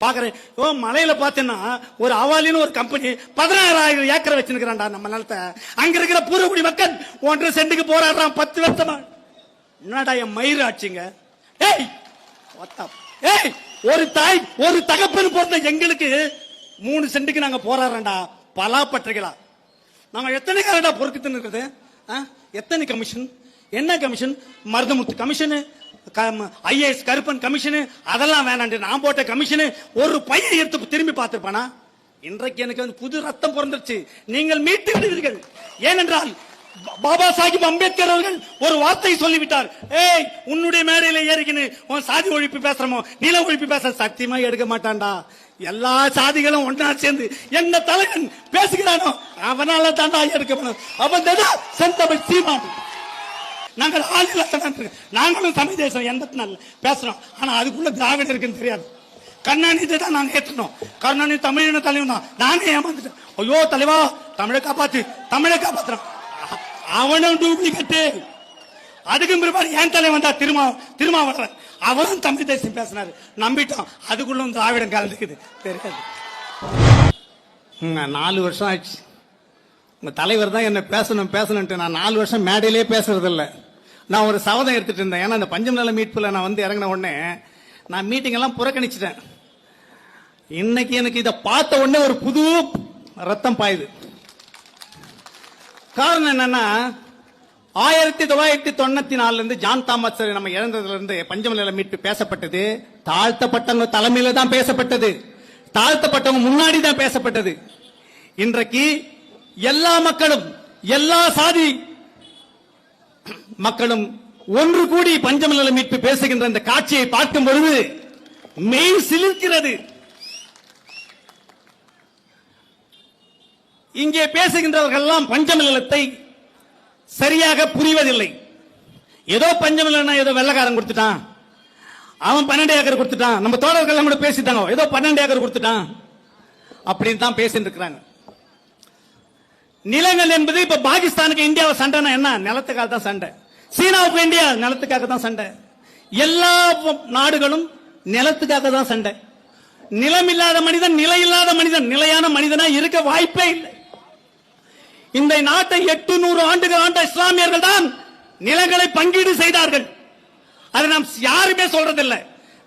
பாக்குறேன். ஓ மலையில பாத்தீங்கன்னா ஒரு அவாலின்னு ஒரு கம்பெனி பதினாறாயிரம் ஏக்கரை வச்சிருக்கிறான்டா நம்ம நிலத்தை. அங்க இருக்கிற பூர்வகுடி மக்கள் ஒன்றரை சென்ட்டுக்கு போராடுறான் பத்து வருஷமா. என்னடா என் மயிறு ஆச்சுங்க ஏய் ஏய் ஒரு தாய் ஒரு தகப்பன் பொறுத்த எங்களுக்கு மூணு சென்ட்டுக்கு நாங்க போராடுறோம்டா பலாப்பற்றைகளா நாங்க எத்தனை காரடா பொறுக்கிட்டு இருக்கிறது ஆ? எத்தனை கமிஷன் என்ன commission Maruthamuthu commission IAS Karuppan commission அதெல்லாம் வேணாண்டு நான் போட்ட கமிஷனு ஒரு பையன் எடுத்து திரும்பி பார்த்துருப்பானா? இன்றைக்கு எனக்கு வந்து புது ரத்தம் பிறந்துருச்சு. நீங்கள் மீட்டு விடுவீர்கள். ஏனென்றால் பாபா சாஹிப் அம்பேத்கர் அவர்கள் ஒரு வார்த்தை சொல்லிவிட்டார். ஏய் உன்னுடைய மேடையில ஏறிக்கின்னு உன் சாதி ஒழிப்பு பேசுறமோ? நில ஒழிப்பு பேச சத்தியமா எடுக்க மாட்டான்டா. எல்லா சாதிகளும் ஒன்னா சேர்ந்து என்ன தலைவன் பேசுகிறானோ அவனால தான்டா எடுக்கப்படும் அவன் தான் செந்தமிழ் சீமான். நாங்கள் ஆளுநர் நாங்களும் தமிழ் தேசம் எந்த நாள் பேசுறோம். ஆனால் அதுக்குள்ள திராவிடம் இருக்குன்னு தெரியாது. கருணாநிதி தான் நாங்கள் ஏற்றணும் கருணாநிதி தமிழின தலைவன் தான். நானே ஏமாந்துட்டேன். ஐயோ தலைவா தமிழை காப்பாத்து தமிழை காப்பாத்துறான். அவனும் டூப்ளிகேட்டு அதுக்கும் பிற்பாடு என் தலைவன் தான் திருமா திருமாவளவன். அவரும் தமிழ் தேசம் பேசினாரு. நம்பிட்டோம். அதுக்குள்ள திராவிடம் கலந்துக்குது. தெரியாது. நாலு வருஷம் ஆச்சு இந்த தலைவர் தான் என்ன பேசணும் பேசணுன்ட்டு நான் நாலு வருஷம் மேடையிலே பேசுறதில்லை. நான் ஒரு சவதம் எடுத்துட்டு இருந்தேன். ஏன்னா அந்த பஞ்சம் நில மீட்புல நான் வந்து இறங்கின உடனே நான் மீட்டிங் எல்லாம் புறக்கணிச்சிட்டேன். இன்னைக்கு எனக்கு இதை பார்த்த உடனே ஒரு புது ரத்தம் பாயுது. காரணம் என்னன்னா ஆயிரத்தி தொள்ளாயிரத்தி தொண்ணூத்தி நாலுல இருந்து ஜான் தாமஸ் நம்ம இழந்ததுல இருந்து பஞ்சமநில மீட்பு பேசப்பட்டது. தாழ்த்தப்பட்டவங்க தலைமையில தான் பேசப்பட்டது. தாழ்த்தப்பட்டவங்க முன்னாடி தான் பேசப்பட்டது. இன்றைக்கு எல்லா மக்களும் எல்லா சாதி மக்களும் ஒன்று கூடி பஞ்சமநில மீட்பு பேசுகின்ற இந்த காட்சியை பார்க்கும் பொழுது மெய் சிலிர்க்கிறது. இங்கே பேசுகின்றவர்கள் எல்லாம் பஞ்சமநிலத்தை சரியாக புரிவதில்லை. ஏதோ பஞ்சமில்லைன்னா ஏதோ வெள்ளக்காரன் கொடுத்துட்டான். அவன் பன்னெண்டு ஏக்கர் கொடுத்துட்டான். நம்ம தோழர்கள் கூட பேசிட்டாங்க. ஏதோ பன்னெண்டு ஏக்கர் கொடுத்துட்டான். அப்படின்னு தான் பேசிட்டு இருக்கிறாங்க நிலங்கள் என்பது இப்ப பாகிஸ்தானுக்கு இந்தியாவை சண்டைனா என்ன? நிலத்துக்காக தான் சண்டை. சீனாவுக்கு இந்தியா நிலத்துக்காக தான் சண்டை. எல்லா நாடுகளும் நிலத்துக்காக தான் சண்டை. நிலம் இல்லாத மனிதன் நிலை இல்லாத மனிதன். நிலையான மனிதனா இருக்க வாய்ப்பே இல்லை. இந்த நாட்டை எட்டு நூறு ஆண்டுகள் ஆண்ட இஸ்லாமியர்கள் தான் நிலங்களை பங்கீடு செய்தார்கள். அதை நாம் யாருமே சொல்றதில்லை.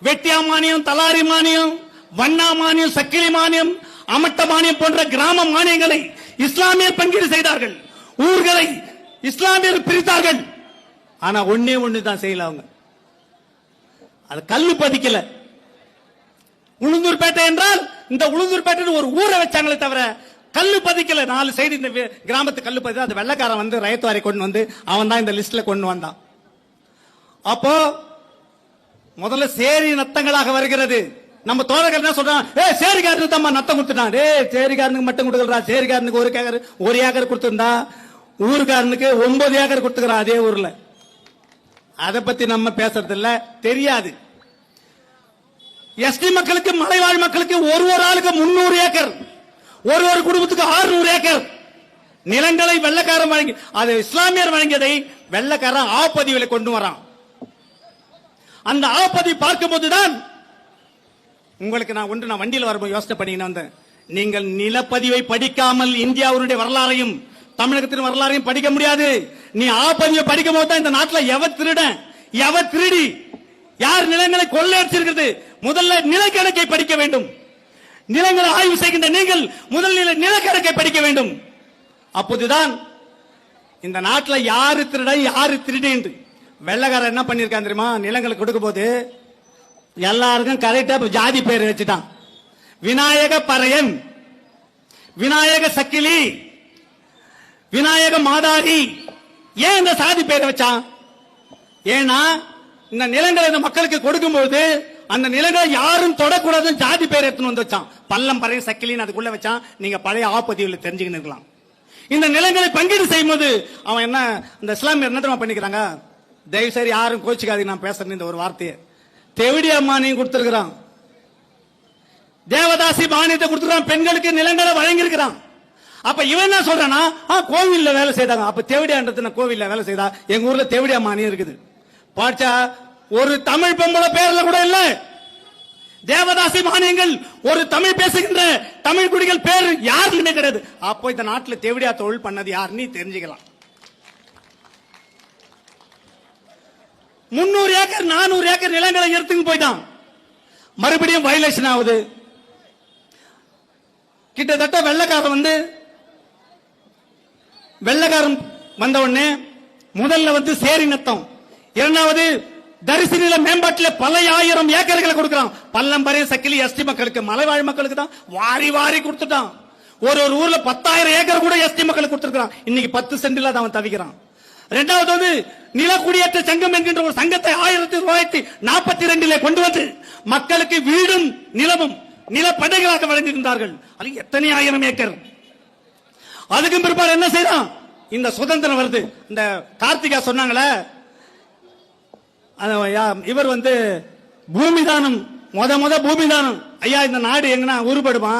வெட்டியா மானியம் தலாரி மானியம் வண்ணா மானியம் சக்கிலி மானியம் அமட்ட மானியம் போன்ற கிராம மானியங்களை இஸ்லாமியர் பங்கீடு செய்தார்கள். ஊர்களை இஸ்லாமியர் பிரித்தார்கள். ஆனா ஒன்னே ஒண்ணு தான் செய்யல அவங்க. அது கல்லு பதிக்கல. உளுந்தூர்பேட்டை என்றால் இந்த உளுந்தூர்பேட்டை ஒரு ஊரை வச்சாங்களே தவிர கல்லு பதிக்கல. நாலு சைடு இந்த கிராமத்து கல்லு பதிக்கல அந்த வெள்ளக்காரன் வந்து ரயத்துவாரை கொண்டு வந்து அவன் தான் இந்த லிஸ்ட்ல கொண்டு வந்தான். அப்போ முதல்ல சேரி நத்தங்களாக வருகிறது. நம்ம தோழர்கள் என்ன சொல்றான் ஏ சேரிக்காரனுக்கு தான் நத்தம் கொடுத்துட்டான். ஏ சேரிக்காரனுக்கு மட்டும் கொடுக்கறா சேரிக்காரனுக்கு ஒரு ஏக்கர் ஒரு ஏக்கர் கொடுத்துருந்தா ஊருக்காரனுக்கு ஒன்பது ஏக்கர் கொடுத்துக்கிறான் அதே ஊர்ல. அதை பத்தி நம்ம பேசுறது இல்ல தெரியாது. எஸ்டி மக்களுக்கு மலைவாழ் மக்களுக்கு ஒரு ஒரு ஆளுக்கு முன்னூறு ஏக்கர். ஒரு ஒரு குடும்பத்துக்கு 600 ஏக்கர். நிலங்களை வெள்ளக்காரன் வழங்கி அது இஸ்லாமியர் வழங்கியதை வெள்ளக்காரன் ஆப்பதிவில் கொண்டு வரான். அந்த ஆப்பதி பார்க்கும்போதுதான் உங்களுக்கு நான் ஒன்று நான் வண்டியில் வரும்போது யோசனை பண்ணிக்கிட்டு வந்தேன். நீங்கள் நிலப்பதிவை படிக்காமல் இந்தியாவுடைய வரலாறையும் தமிழகத்தின் வரலாறையும் படிக்க முடியாது. நீ ஆப்பதிவை படிக்கும் போது தான் இந்த நாட்டில் எவ திருடன் எவ திருடி யார் நிலங்களை கொள்ளையடிச்சிருக்கிறது? முதல்ல நிலக்கணக்கை படிக்க வேண்டும். நிலங்களை ஆய்வு செய்கின்ற நீங்கள் முதல் நிலை நிலக்கணக்கை படிக்க வேண்டும். அப்போதுதான் இந்த நாட்டில் யாரு திருட யாரு திருடி என்று. வெள்ளக்காரன் என்ன பண்ணிருக்கான் தெரியுமா? நிலங்களுக்கு கொடுக்கும் போது எல்லாருக்கும் கரெக்டா ஜாதி பேர் வச்சுட்டான். விநாயக பறையன் விநாயக சக்கிலி விநாயக மாதாரி. ஏன் இந்த சாதி பேரை வச்சான்? ஏன்னா இந்த நிலங்களை இந்த மக்களுக்கு கொடுக்கும்போது அந்த நிலங்களை யாரும் தொடக்கூடாதுன்னு ஜாதி பேர் எடுத்துன்னு வந்து வச்சான். பள்ளம் பறைய சக்கிலின்னு அதுக்குள்ள வச்சான். நீங்க பழைய ஆப்பதிவில் தெரிஞ்சுக்கின்னு இருக்கலாம் இந்த நிலங்களை பங்கீடு செய்யும் போது அவன் என்ன இந்த இஸ்லாமியர் என்ன தெரியுமா பண்ணிக்கிறாங்க? தயவு சரி யாரும் கோச்சிக்காதீங்க நான் பேசுறேன் இந்த ஒரு வார்த்தையை. தெவிடியா மானியம் கொடுத்திருக்கிறான். தேவதாசி மானியத்தை கொடுத்துருக்கான் பெண்களுக்கு நிலங்களை வழங்கியிருக்கிறான். அப்ப இவன் என்ன சொல்றானா ஆ, கோவில்ல வேலை செய்தாங்க. அப்ப தேவடியான்றது நான் கோவில்ல வேலை செய்தா? எங்க ஊர்ல தேவடியா மானியம் இருக்குது. பாட்சா ஒரு தமிழ் பொம்பளை பேர்ல கூட இல்ல. தேவதாசி மானியங்கள் ஒரு தமிழ் பேசுகின்ற தமிழ் குடிகள் பேர் யாருக்குமே கிடையாது. அப்போ இந்த நாட்டில் தேவடியா தொழில் பண்ணது யாருன்னு தெரிஞ்சுக்கலாம். முன்னூறு ஏக்கர் நானூறு ஏக்கர் நிலங்களை எடுத்துன்னு போயிட்டான். மறுபடியும் வயலேஷன் ஆகுது. கிட்டத்தட்ட வெள்ளக்காரன் வந்து வெள்ளக்காரன் வந்த உடனே முதல்ல வந்து சேரி நத்தம். இரண்டாவது தரிசு நில மேம்பாட்டில் பல ஆயிரம் ஏக்கர்களை கொடுக்கிறான். பள்ளம் சக்கிலி எஸ்டி மக்களுக்கு மலைவாழ் மக்களுக்கு தான் வாரி வாரி கொடுத்துட்டான். ஒரு ஒரு ஊர்ல பத்தாயிரம் ஏக்கர் கூட எஸ்டி மக்களுக்கு கொடுத்துருக்கான் இன்னைக்கு பத்து சென்டில் தான் அவன் தவிக்கிறான். இரண்டாவது வந்து நிலக்குடியேற்ற சங்கம் என்கின்ற ஒரு சங்கத்தை ஆயிரத்தி தொள்ளாயிரத்தி நாற்பத்தி ரெண்டிலே கொண்டு வந்து மக்களுக்கு வீடும் நிலமும் நிலப்படைகளாக வழங்குகின்றார்கள். அது எத்தனை ஆயிரம் ஏக்கர்? அதுக்கும் பிற்பாடு என்ன செய்யறான் இந்த சுதந்திரம் வருது. இந்த கார்த்திகா சொன்னாங்களே அது இவர் வந்து பூமிதானம் முத முத பூமிதானம். ஐயா இந்த நாடு எங்கன்னா உருப்படுமா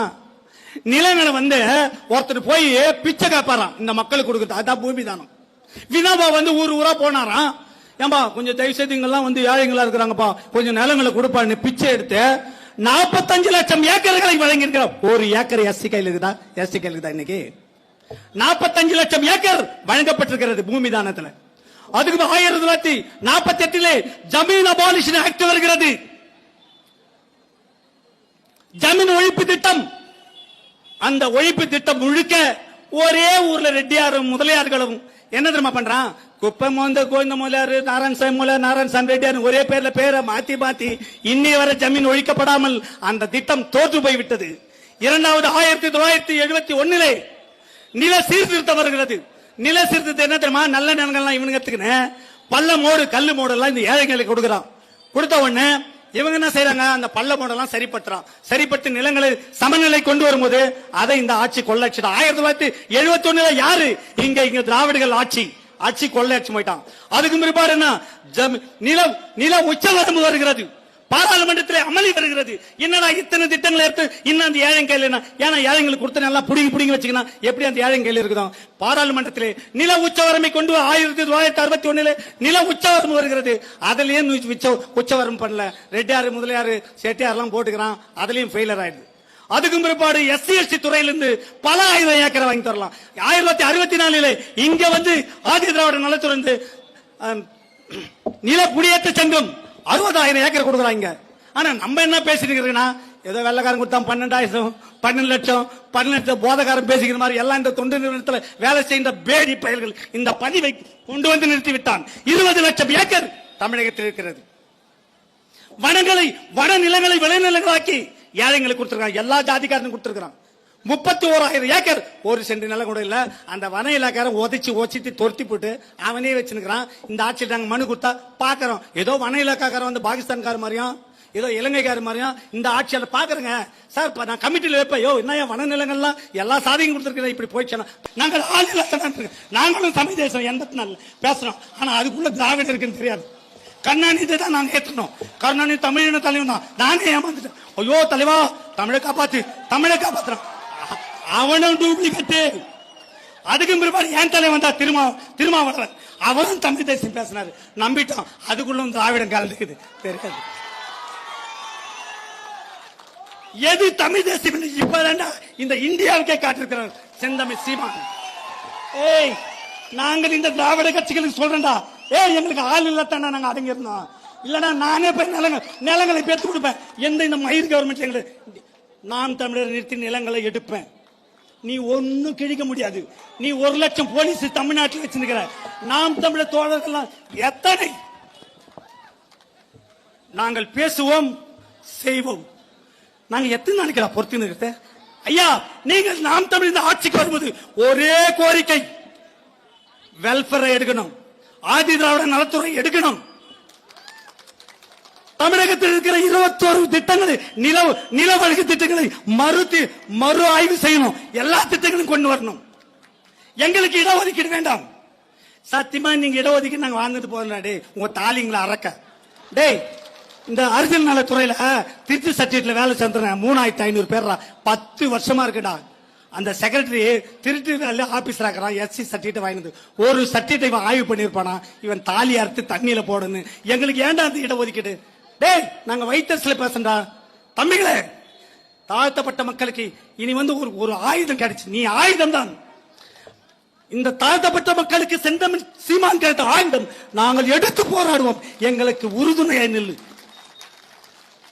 நிலங்களை வந்து ஒருத்தர் போய் பிச்சை காப்பாறான். இந்த மக்களுக்கு கொடுக்குறது. அதான் பூமிதானம். வினோபா வந்து ஊர் ஊரா போனாராம் ஏம்பா கொஞ்சம் தயவு செய்து இங்கெல்லாம் வந்து ஏழைங்களா இருக்கிறாங்கப்பா. கொஞ்சம் நிலங்களை கொடுப்பான்னு பிச்சை எடுத்து நாற்பத்தஞ்சு லட்சம் ஏக்கர்களை வழங்கியிருக்கிறார் ஒரு ஏக்கர் எஸ்சி கையில் இருக்குதா? எஸ்டி கையில் இருக்குதா இன்னைக்கு? நாற்பத்தஞ்சு லட்சம் ஏக்கர் வழங்கப்பட்டிருக்கிறது பூமி தானத்துல. அதுக்கு ஆயிரத்தி தொள்ளாயிரத்தி நாற்பத்தி எட்டிலே ஜமீன் அபாலிஷன் ஆக்ட் வருகிறது. ஜமீன் ஒழிப்பு திட்டம். அந்த ஒழிப்பு திட்டம் முழுக்க ஒரே ஊர்ல ரெட்டியாரும் முதலியார்களும் என்ன தெரியுமா பண்றான்? குப்பை மோந்த கோவிந்த முதலியாரு நாராயணசாமி முதலியார் நாராயணசாமி ரெட்டியார் ஒரே பேர்ல பேரை மாத்தி மாத்தி இன்னி வரை ஜமீன் ஒழிக்கப்படாமல் அந்த திட்டம் தோற்று போய்விட்டது. இரண்டாவது ஆயிரத்தி தொள்ளாயிரத்தி எழுபத்தி ஒன்னிலே நில சீர்திருத்தம் வருகிறது. நில சீர்திருத்தம் என்ன தெரியுமா? நல்ல நிலங்கள்லாம் இவனுங்க எடுத்துக்கினேன் பள்ள மோடு கல் மோடு எல்லாம் இந்த ஏழைங்களுக்கு கொடுக்குறான். கொடுத்த உடனே இவங்க என்ன செய்யறாங்க அந்த பள்ள மோடெல்லாம் சரிப்பட்டுறான். சரிப்பட்டு நிலங்களை சமநிலை கொண்டு வரும்போது அதை இந்த ஆட்சி கொள்ளடிச்சிட்டான் ஆயிரத்தி தொள்ளாயிரத்தி எழுபத்தி ஒண்ணுல யாரு? இங்க இங்க திராவிடர்கள் ஆட்சி. ஆட்சி கொள்ளையடிச்சு போயிட்டான். அதுக்கு பிற்பாடு என்ன? ஜமி- நில நில உச்சவரம்பு வருகிறது. பாராளுமன்றத்தில் அமளி வருகிறது. என்னடா இத்தனை திட்டங்களை எடுத்து இன்னும் அந்த ஏழை கையில் என்ன? ஏன்னா ஏழைங்களுக்கு கொடுத்த நல்லா புடிங்கி புடிங்கி வச்சுக்கணும் எப்படி அந்த ஏழை கையில் இருக்குதோ? பாராளுமன்றத்தில் நில உச்சவரமை கொண்டு ஆயிரத்தி தொள்ளாயிரத்தி அறுபத்தி ஒண்ணுல நில உச்சவரம் வருகிறது. அதுலயும் உச்ச உச்சவரம் பண்ணல. ரெட்டியாரு முதலியார் செட்டியார்லாம் போட்டுக்கிறான். அதுலயும் ஃபெயிலர் ஆயிடுது. அதுக்கும் பிற்பாடு எஸ்சி எஸ்டி துறையிலிருந்து பல ஆயிரம் ஏக்கரை வாங்கி தரலாம். ஆயிரத்தி தொள்ளாயிரத்தி அறுபத்தி நாலுல இங்க வந்து ஆதி திராவிட நலத்துறை வந்து, நில குடியேற்ற சங்கம் அறுபதாயிரம் ஏக்கர் கொடுக்குறாங்க ஆனா நம்ம என்ன பேசிட்டு இருக்கிறோம்னா ஏதோ வெள்ளக்காரன் கொடுத்தான் பன்னெண்டாயிரம் பன்னெண்டு லட்சம் பன்னெண்டு லட்சம் போதகாரம் பேசிக்கிற மாதிரி எல்லாம் இந்த தொண்டு நிறுவனத்தில் வேலை செய்கின்ற பேடி பயல்கள் இந்த பதிவை கொண்டு வந்து நிறுத்தி விட்டான் இருபது லட்சம் ஏக்கர் தமிழகத்தில் இருக்கிறது. வனங்களை வன நிலங்களை விளைநிலங்களாக்கி ஏழைங்களுக்கு கொடுத்திருக்காங்க எல்லா ஜாதிக்காரனும் கொடுத்திருக்கான் முப்பத்தி ஓராயிரம் ஏக்கர். ஒரு சென்ட் நிலம் கூட இல்ல. அந்த வன இலாக்காரன் உதச்சி ஒச்சித்து தொருத்தி போட்டு அவனே வச்சுருக்கிறான். இந்த ஆட்சியில் நாங்கள் மனு கொடுத்தா பாக்குறோம். ஏதோ வன இலாக்காரன் வந்து பாகிஸ்தான்கார மாதிரியும் ஏதோ இலங்கைக்கார மாதிரியும் இந்த ஆட்சியில் பாக்குறேங்க. சார் இப்போ நான் கமிட்டியில் வைப்பேன். யோ என்ன என் வனநிலங்கள்லாம் எல்லா சாதியும் கொடுத்துருக்கேன் இப்படி போயிடுச்சேன்னா நாங்கள் ஆள் நாங்களும் தமிழ் தேசம் எண்பத்தி நாலு பேசுறோம். ஆனால் அதுக்குள்ள திராவிடம் இருக்குன்னு தெரியாது. கருணாநிதி தான் நாங்கள் ஏற்றணும் கருணாநிதி தமிழின தலைவன் தான். நானே ஏமாந்துட்டேன். ஐயோ தலைவா தமிழை காப்பாத்து. தமிழை காப்பாத்துறான். அவனும் டூப்ளிகேட்டு அதுக்கும் பிற்பாடு ஏன் தலைவன் வந்தா திருமா திருமாவளவன். அவரும் தமிழ் தேசியம் பேசினாரு. நம்பிட்டோம். அதுக்குள்ளும் திராவிடம் கலந்துக்குது தெரியாது. எது தமிழ் தேசியம் இப்ப இந்த இந்தியாவுக்கே காட்டிருக்கிறார் செந்தமிழ் சீமான். ஏய் நாங்கள் இந்த திராவிட கட்சிகளுக்கு சொல்றேன்டா. ஏய் எங்களுக்கு ஆள் இல்லத்தானா நாங்க அடங்கி இருந்தோம் இல்லனா நானே போய் நிலங்கள் நிலங்களை பேத்து கொடுப்பேன். எந்த இந்த மயிர் கவர்மெண்ட் எங்களுக்கு? நான் தமிழர் நிறுத்தி நிலங்களை எடுப்பேன். நீ ஒன்னும் கிழிக்க முடியாது. நீ ஒரு லட்சம் போலீஸ் தமிழ்நாட்டில் வச்சிருக்கிற. நாம் தமிழர் தோழர்கள்லாம் எத்தனை? நாங்கள் பேசுவோம் செய்வோம். நாங்க எத்தனை நாளைக்கு பொறுத்து நிறுத்த ஐயா நீங்கள் நாம் தமிழ் இந்த ஆட்சிக்கு வரும்போது ஒரே கோரிக்கை. வெல்ஃபேரை எடுக்கணும். ஆதி திராவிட நலத்துறை எடுக்கணும். தமிழகத்தில் இருக்கிற இருபத்தோரு திட்டங்களை நில நில வழக்கு திட்டங்களை மறுத்து மறு ஆய்வு செய்யணும். எல்லா திட்டங்களும் கொண்டு வரணும். எங்களுக்கு இடஒதுக்கீடு வேண்டாம். சத்தியமா நீங்க இடஒதுக்கீடு நாங்க வாழ்ந்துட்டு போறோம் டே உங்க தாலிங்களை அறக்க. டேய் இந்த அரசியல் நலத்துறையில திருச்சி சர்டிஃபிகேட்ல வேலை செஞ்சுறேன் மூணாயிரத்தி ஐநூறு பேர்ரா. பத்து வருஷமா இருக்குடா. அந்த செக்ரட்டரி திருட்டு வேலை ஆபீசர் இருக்கிறான் எஸ்சி சர்டிஃபிகேட் வாங்கினது. ஒரு சர்டிஃபிகேட் இவன் ஆய்வு பண்ணியிருப்பானா? இவன் தாலி அறுத்து தண்ணியில போடணும். எங்களுக்கு ஏன்டா அந்த இடஒதுக்கீடு? டேய் நாங்க வைத்தர்ஸ்ல பேசுறா தம்பிகளே தாழ்த்தப்பட்ட மக்களுக்கு இனி வந்து ஒரு ஒரு ஆயுதம் கிடைச்சு. நீ ஆயுதம் தான். இந்த தாழ்த்தப்பட்ட மக்களுக்கு செந்தமிழ் சீமான் கிடைத்த ஆயுதம் நாங்கள் எடுத்து போராடுவோம். எங்களுக்கு உறுதுணையை நில்லு.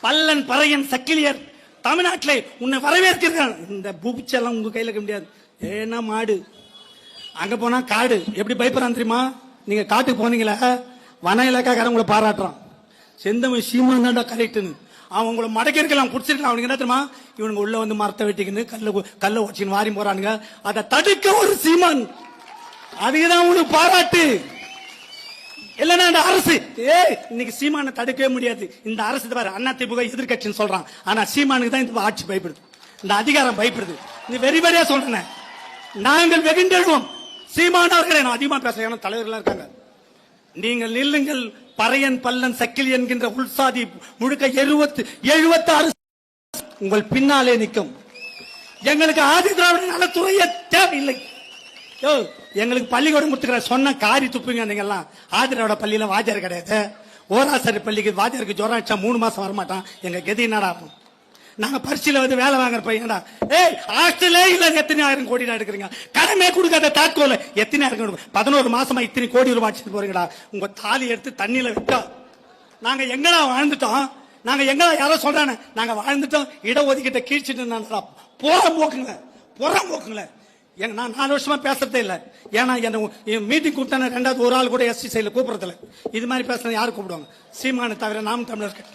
பல்லன் பறையன் சக்கிலியர் தமிழ்நாட்டிலே உன்னை வரவேற்கிறான். இந்த பூபிச்செல்லாம் உங்க கையில் இருக்க முடியாது. ஏன்னா மாடு. அங்க போனா காடு. எப்படி பயப்படுறான் தெரியுமா? நீங்க காட்டுக்கு போனீங்களா? வன இலாக்காக்காரன் உங்களை பாராட்டுறான். செந்தமிழ் சீமான் தான்டா கரெக்டுன்னு. அவன் உங்களை மடக்கிருக்கலாம் குடிச்சிருக்கலாம். அவனுக்கு என்ன தெரியுமா? இவனுங்க உள்ள வந்து மரத்தை வெட்டிக்கின்னு கல்ல கல்ல உடச்சின்னு வாரி போறானுங்க. அதை தடுக்க ஒரு சீமான். அதுக்குதான் உனக்கு பாராட்டு. இல்லைன்னா இந்த அரசு ஏய் இன்னைக்கு சீமானை தடுக்கவே முடியாது. இந்த அரசு பாரு அண்ணா திமுக எதிர்க்கட்சின்னு சொல்றான். ஆனா சீமானுக்கு தான் இந்த ஆட்சி பயப்படுது. இந்த அதிகாரம் பயப்படுது. நீ வெறி வெறியா சொல்றேன். நாங்கள் வெகுண்டெழுவோம். சீமானவர்களை நான் அதிகமா பேசுறேன். ஏன்னா இருக்காங்க. நீங்கள் நில்லுங்கள். பறையன் பல்லன் சக்கில் என்கின்ற உள்சாதி முழுக்க எழுபத்து எழுபத்தி ஆறு உங்கள் பின்னாலே நிற்கும். எங்களுக்கு ஆதி திராவிட நலத்துறையே தேவையில்லை. எங்களுக்கு பள்ளிக்கூடம் கொடுத்துக்கிற சொன்ன காரி துப்புங்க நீங்கெல்லாம். ஆதி திராவிட பள்ளியில வாத்தியார் கிடையாது. ஓராசரி பள்ளிக்கு வாத்தியாருக்கு ஜுரம் அடிச்சா மூணு மாசம் வரமாட்டான். எங்க கெதி என்னடா ஆகும்? நாங்க பரிசையில வந்து வேலை வாங்குற பையன்டா ஏய் ஹாஸ்டலே இல்ல எத்தனை ஆயிரம் கோடி எடுக்கிறீங்க? கடமே கொடுக்காத தாக்கோல. எத்தனை ஆயிரம் கோடி பதினோரு மாசமா இத்தனை கோடி ரூபாய் அடிச்சுட்டு போறீங்கடா. உங்க தாலி எடுத்து தண்ணியில விட்டா. நாங்க எங்கடா வாழ்ந்துட்டோம்? நாங்க எங்கடா யாரோ சொல்றானே? நாங்க வாழ்ந்துட்டோம். இடஒதுக்கீட்டை கீழ்ச்சிட்டு போற போக்குங்க போற போக்குங்களே. எங்க நான் நாலு வருஷமா பேசுறதே இல்லை. ஏன்னா என்ன மீட்டிங் கூப்பிட்டானே ரெண்டாவது ஒரு ஆள் கூட எஸ்டி சைடில் கூப்பிடறதில்ல. இது மாதிரி பேசுறது யார் கூப்பிடுவாங்க? சீமானை தவிர நாம் தமிழர்கள்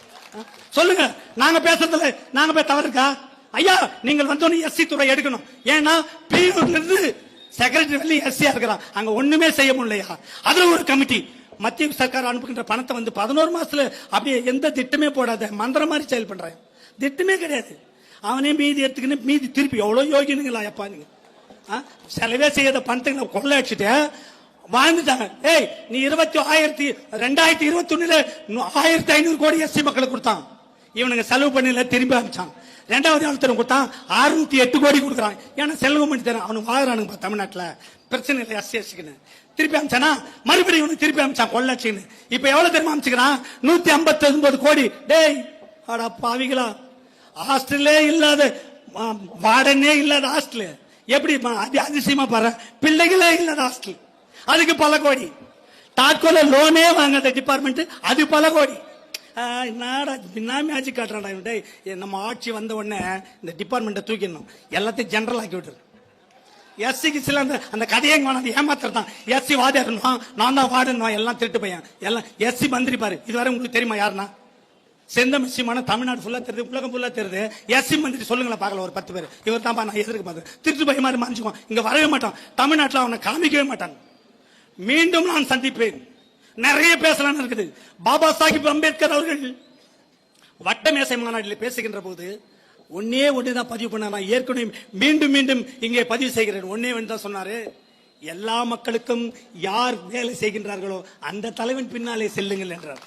சொல்லுங்க. நாங்க பேசுறதுல நாங்க போய் தவறு இருக்கா ஐயா நீங்கள் வந்தோன்னு எஸ்சி துறை எடுக்கணும். ஏன்னா பியூர்ல இருந்து செக்ரட்டரி வெளியே எஸ்சியா இருக்கிறான். அங்க ஒண்ணுமே செய்ய முடியலையா? அதுல ஒரு கமிட்டி. மத்திய சர்க்கார் அனுப்புகின்ற பணத்தை வந்து பதினோரு மாசத்துல அப்படியே எந்த திட்டமே போடாத மந்திரம் மாதிரி செயல் பண்றேன். திட்டமே கிடையாது. அவனே மீதி எடுத்துக்கின்னு மீதி திருப்பி எவ்வளவு யோகினுங்களா எப்பா நீங்க? ஆ? செலவே செய்யாத பணத்தை கொள்ளை அடிச்சுட்டு வாழ்ந்துட்டாங்க. ஏய் நீ இருபத்தி ஆயிரத்தி ரெண்டாயிரத்தி இருபத்தி ஒண்ணுல ஆயிரத்தி ஐநூறு கோடி எஸ்சி மக்களுக்கு கொடுத்தான். இவனுங்க செலவு பண்ணல திரும்பி அனுப்பிச்சான் ரெண்டாவது ஆளுத்தரம் கொடுத்தான் அறுநூத்தி எட்டு கோடி கொடுக்குறான். ஏன்னா செலவு பண்ணி தரேன். அவனுக்கு வாழ்றானுங்க தமிழ்நாட்டில். பிரச்சனை இல்லை எஸ்சி எஸ்சிக்குன்னு. திருப்பி அமைச்சானா? மறுபடியும் இவனுக்கு திருப்பி அமைச்சான் கொள்ளச்சின்னு. இப்ப எவ்வளவு தெரியுமா அமைச்சுக்கிறான்? நூத்தி ஐம்பத்தி ஒன்பது கோடி. டேய் அடா பாவிகளா. ஹாஸ்டல்லே இல்லாத வார்டனே இல்லாத ஹாஸ்டல். எப்படி அதிசயமா பாரு. பிள்ளைகளே இல்லாத ஹாஸ்டல். அதுக்கு பல கோடி. டாட்கோல லோனே வாங்காத டிபார்ட்மெண்ட் அது பல கோடி. என்னடா பின்னாமி ஆட்சி காட்டுறாடா இவன். நம்ம ஆட்சி வந்த உடனே இந்த டிபார்ட்மெண்ட்டை தூக்கிடணும். எல்லாத்தையும் ஜென்ரல் ஆக்கி விட்டுரு. எஸ்சிக்கு சில அந்த அந்த கதையை வேணாம் ஏமாத்துறது தான் எஸ்சி வாதிடணும் நான் தான் வாடணும் எல்லாம் திருட்டு பையன். எல்லாம் எஸ்சி மந்திரி பாரு. இதுவரை உங்களுக்கு தெரியுமா யாருன்னா? செந்தமிழ் விஷயமான தமிழ்நாடு ஃபுல்லா தெரியுது உலகம் ஃபுல்லா தெரியுது. எஸ்சி மந்திரி சொல்லுங்களேன் பார்க்கல ஒரு பத்து பேர். இவர் தான் நான் எதிர்க்க பார்த்தேன் திருட்டு பையன் மாதிரி மறைஞ்சுக்குவான். இங்க வரவே மாட்டான். தமிழ்நாட்டில் அவனை காமிக்கவே மாட்டான். மீண்டும் நான் சந்திப்பேன். நிறைய பேசலாம்னு இருக்குது. பாபா சாஹிப் அம்பேத்கர் அவர்கள் வட்டமேசை மாநாட்டில் பேசுகின்ற போது ஒன்னே ஒன்று தான் பதிவு பண்ண நான் ஏற்கனவே மீண்டும் மீண்டும் இங்கே பதிவு செய்கிறேன். ஒன்னே ஒன்று தான் சொன்னாரு. எல்லா மக்களுக்கும் யார் வேலை செய்கின்றார்களோ அந்த தலைவன் பின்னாலே செல்லுங்கள் என்றார்.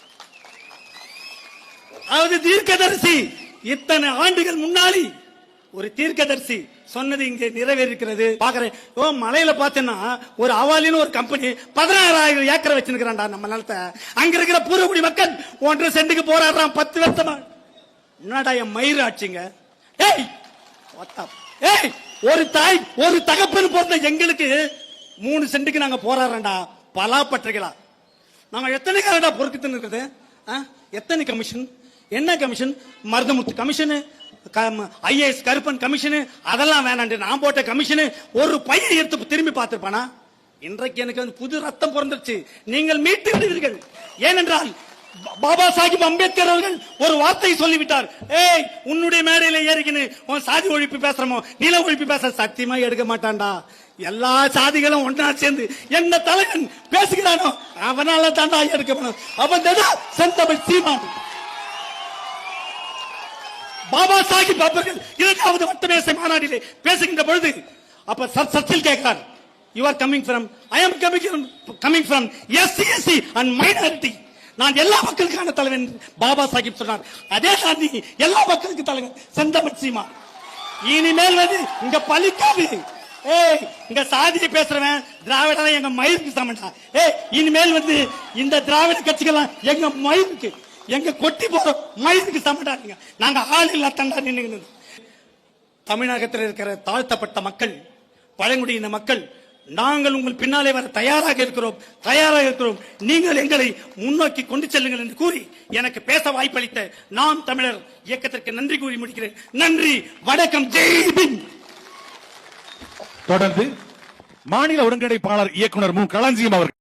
அதாவது தீர்க்கதரிசி இத்தனை ஆண்டுகள் முன்னாடி ஒரு தீர்க்கதரிசி சொன்னது இங்கே நிறைவேறிக்கிறது பாக்குறேன் ஓ மலையில பாத்தீங்கன்னா ஒரு அவாலின்னு ஒரு கம்பெனி பதினாறாயிரம் ஏக்கரை வச்சிருக்கிறான்டா நம்ம நிலத்தை. அங்க இருக்கிற பூர்வகுடி மக்கள் ஒன்றரை சென்ட்டுக்கு போராடுறான் பத்து வருஷமா. என்னடா என் மயிறு ஆச்சுங்க ஏய் ஏய் ஒரு தாய் ஒரு தகப்பன் பிறந்த எங்களுக்கு மூணு சென்ட்டுக்கு நாங்க போராடுறோம்டா பலாப்பற்றைகளா நாங்க எத்தனை காரடா பொறுக்கிட்டு இருக்குது? ஆ? எத்தனை கமிஷன் என்ன commission? Maruthamuthu commission IAS Karuppan commission அதெல்லாம் வேணாண்டு நான் போட்ட கமிஷனு ஒரு பையன் எடுத்து திரும்பி பார்த்துருப்பானா? இன்றைக்கு எனக்கு வந்து புது ரத்தம் பிறந்துருச்சு. நீங்கள் மீட்டு விடுவீர்கள். ஏனென்றால் பாபா சாஹிப் அம்பேத்கர் அவர்கள் ஒரு வார்த்தை சொல்லிவிட்டார். ஏய் உன்னுடைய மேடையில ஏறிக்கின்னு உன் சாதி ஒழிப்பு பேசுறமோ? நில ஒழிப்பு பேச சத்தியமா எடுக்க மாட்டான்டா. எல்லா சாதிகளும் ஒன்றா சேர்ந்து என்ன தலைவன் பேசுகிறானோ அவனால தாண்டா எடுக்கப்படும் அவன் தான் செந்தமிழ் சீமான். பாபா சாஹிப் அவர்கள் இரண்டாவது வட்டமேசை மாநாட்டிலே பேசுகின்ற பொழுது அப்ப சர் சர்ச்சில் கேட்கிறார் you are coming from I am coming coming from SC SC and minority நான் எல்லா மக்களுக்கான தலைவன் பாபா சாஹிப் சொன்னார். அதே சாந்தி எல்லா மக்களுக்கு தலைவன் செந்தமிழ் சீமா. இனிமேல் வந்து இங்க பழிக்காது. ஏய் இங்க சாதியை பேசுறவன் திராவிட எங்க மயிருக்கு சமண்டா. ஏய் இனிமேல் வந்து இந்த திராவிட கட்சிகள்லாம் எங்க மயிருக்கு? எங்க கொட்டி போறோம் மயிலுக்கு சமடாதீங்க நாங்க ஆள் இல்ல தண்டா நின்று தமிழகத்தில் இருக்கிற தாழ்த்தப்பட்ட மக்கள் பழங்குடியின மக்கள் நாங்கள் உங்கள் பின்னாலே வர தயாராக இருக்கிறோம் தயாராக இருக்கிறோம். நீங்கள் எங்களை முன்னோக்கி கொண்டு செல்லுங்கள் என்று கூறி எனக்கு பேச வாய்ப்பளித்த நாம் தமிழர் இயக்கத்திற்கு நன்றி கூறி முடிக்கிறேன். நன்றி வணக்கம் ஜெய்பின் தொடர்ந்து மாநில ஒருங்கிணைப்பாளர் இயக்குனர் மு. களஞ்சியம் அவர்கள்.